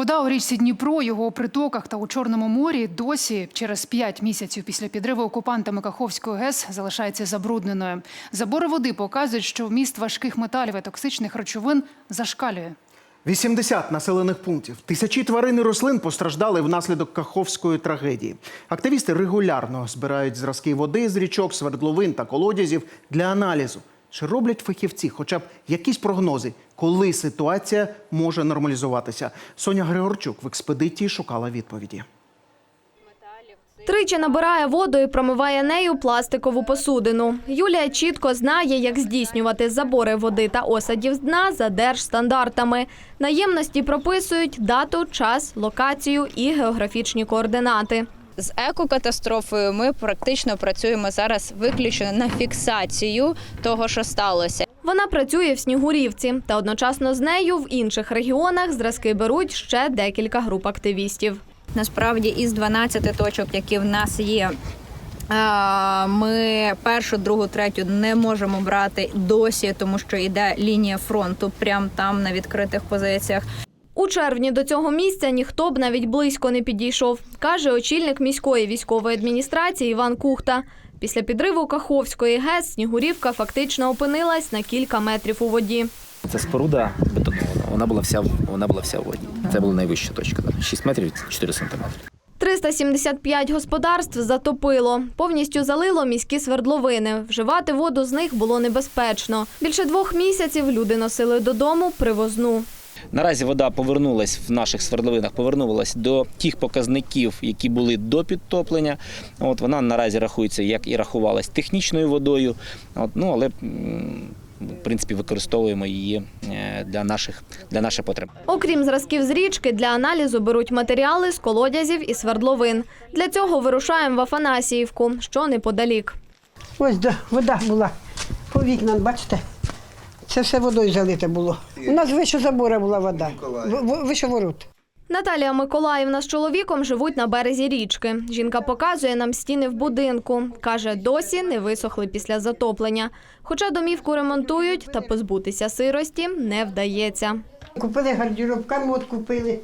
Вода у річці Дніпро, його притоках та у Чорному морі досі через п'ять місяців після підриву окупантами Каховської ГЕС залишається забрудненою. Забори води показують, що вміст важких металів і токсичних речовин зашкалює. 80 населених пунктів. Тисячі тварин і рослин постраждали внаслідок каховської трагедії. Активісти регулярно збирають зразки води з річок, свердловин та колодязів для аналізу. Чи роблять фахівці хоча б якісь прогнози, коли ситуація може нормалізуватися? Соня Григорчук в експедиції шукала відповіді. Тричі набирає воду і промиває нею пластикову посудину. Юлія чітко знає, як здійснювати забори води та осадів з дна за держстандартами. Наємності прописують дату, час, локацію і географічні координати. З екокатастрофою ми практично працюємо зараз виключно на фіксацію того, що сталося. Вона працює в Снігурівці, та одночасно з нею в інших регіонах зразки беруть ще декілька груп активістів. Насправді, із 12 точок, які в нас є. е, Ми першу, другу, третю не можемо брати досі, тому що йде лінія фронту прямо там на відкритих позиціях. У червні до цього місця ніхто б навіть близько не підійшов, каже очільник міської військової адміністрації Іван Кухта. Після підриву Каховської ГЕС Снігурівка фактично опинилась на кілька метрів у воді. Це споруда бетонована. Вона була вся вона була вся в воді. Це була найвища точка. 6 метрів 4 сантиметри. 375 господарств затопило, повністю залило міські свердловини. Вживати воду з них було небезпечно. Більше двох місяців люди носили додому привозну. Наразі вода повернулась в наших свердловинах, повернулась до тих показників, які були до підтоплення. От вона наразі рахується, як і рахувалась технічною водою. От, ну але в принципі використовуємо її е, для наших для наших потреб. Окрім зразків з річки, для аналізу беруть матеріали з колодязів і свердловин. Для цього вирушаємо в Афанасіївку, що неподалік. Ось да, вода була по вікнам, бачите? Це все водою залите було. У нас вище забора була вода. Вище ворот. Наталія Миколаївна з чоловіком живуть на березі річки. Жінка показує нам стіни в будинку. Каже, досі не висохли після затоплення. Хоча домівку ремонтують, та позбутися сирості не вдається. Купили гардероб, комод купили.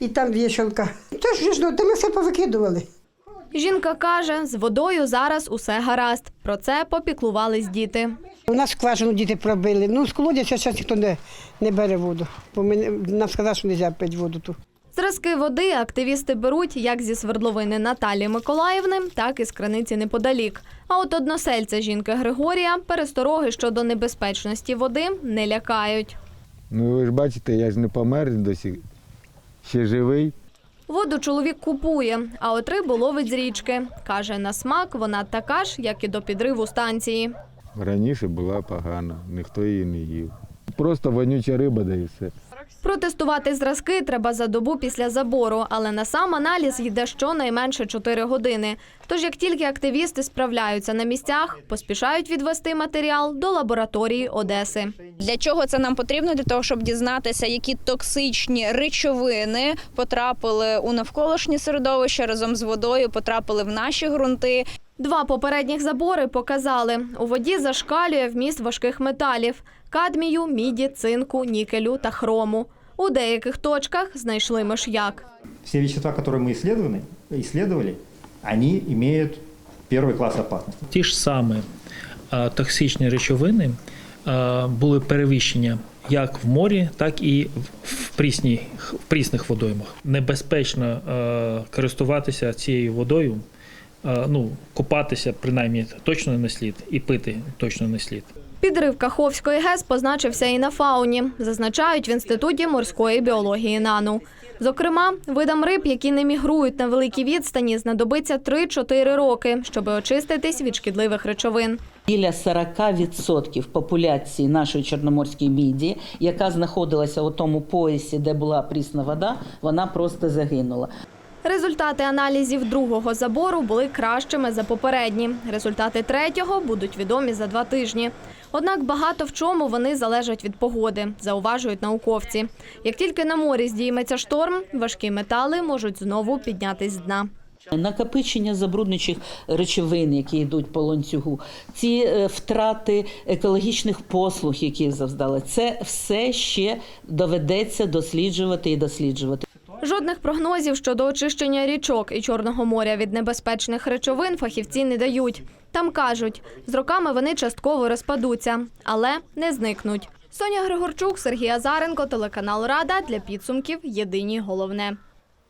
І там вішалка. Та ж ж, ну, ми все повикидували. Жінка каже, з водою зараз усе гаразд. Про це попіклувались діти. У нас скважину діти пробили. Ну, з колодязя зараз ніхто не, не бере воду. Бо ми, нам сказали, що не можна пити воду ту. Зразки води активісти беруть як зі свердловини Наталії Миколаївни, так і з криниці неподалік. А от односельця жінки Григорія перестороги щодо небезпечності води не лякають. Ну ви ж бачите, я ж не помер досі. Ще живий. Воду чоловік купує, а от рибу ловить з річки. Каже, на смак вона така ж, як і до підриву станції. Раніше була погана, ніхто її не їв. Просто вонюча риба, да і все. Протестувати зразки треба за добу після забору, але на сам аналіз йде щонайменше 4 години. Тож, як тільки активісти справляються на місцях, поспішають відвести матеріал до лабораторії Одеси. Для чого це нам потрібно? Для того, щоб дізнатися, які токсичні речовини потрапили у навколишнє середовище разом з водою, потрапили в наші ґрунти. Два попередніх забори показали, у воді зашкалює вміст важких металів – кадмію, міді, цинку, нікелю та хрому. У деяких точках знайшли миш'як. Все вещества, которые мы исследовали, исследовали, они имеют первый класс опасности. Ті ж самі е, токсичні речовини е, були перевищення як в морі, так і в- в, прісній, в прісних водоймах. Небезпечно е, користуватися цією водою, е, ну, купатися принаймні точно не слід, і пити точно не слід. Підрив Каховської ГЕС позначився і на фауні, зазначають в Інституті морської біології НАНУ. Зокрема, видам риб, які не мігрують на великій відстані, знадобиться 3-4 роки, щоб очиститись від шкідливих речовин. Біля 40% популяції нашої чорноморської міді, яка знаходилася у тому поясі, де була прісна вода, вона просто загинула. Результати аналізів другого забору були кращими за попередні. Результати третього будуть відомі за два тижні. Однак багато в чому вони залежать від погоди, зауважують науковці. Як тільки на морі здійметься шторм, важкі метали можуть знову піднятись з дна. Накопичення забруднюючих речовин, які йдуть по ланцюгу, ці е, втрати екологічних послуг, які завдали, це все ще доведеться досліджувати і досліджувати. Жодних прогнозів щодо очищення річок і Чорного моря від небезпечних речовин фахівці не дають. Там кажуть, з роками вони частково розпадуться, але не зникнуть. Соня Григорчук, Сергій Азаренко, телеканал Рада для підсумків. Єдині головне.